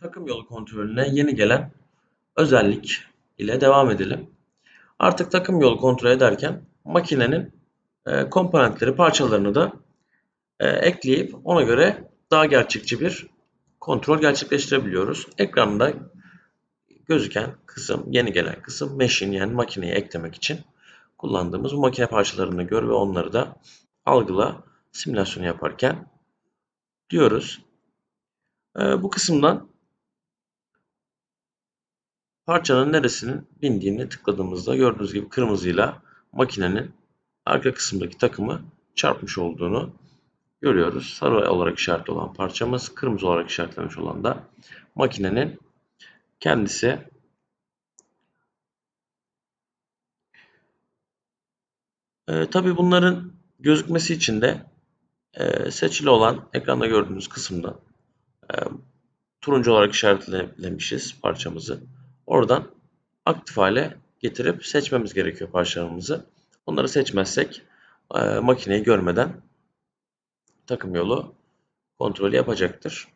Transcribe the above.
takım yolu kontrolüne yeni gelen özellik ile devam edelim. Artık takım yolu kontrol ederken makinenin e, komponentleri, parçalarını da e, ekleyip ona göre daha gerçekçi bir kontrol gerçekleştirebiliyoruz. Ekranda gözüken kısım, yeni gelen kısım machine yani makineye eklemek için kullandığımız bu makine parçalarını gör ve onları da algıla simülasyonu yaparken diyoruz. E, bu kısımdan parçanın neresinin bindiğini tıkladığımızda gördüğünüz gibi kırmızıyla makinenin arka kısımdaki takımı çarpmış olduğunu görüyoruz. Sarı olarak işaretli olan parçamız, kırmızı olarak işaretlenmiş olan da makinenin kendisi. Ee, Tabi bunların gözükmesi için de e, seçili olan ekranda gördüğünüz kısımda e, turuncu olarak işaretlemişiz parçamızı. Oradan aktif hale getirip seçmemiz gerekiyor parçalarımızı. Onları seçmezsek e, makineyi görmeden takım yolu kontrolü yapacaktır.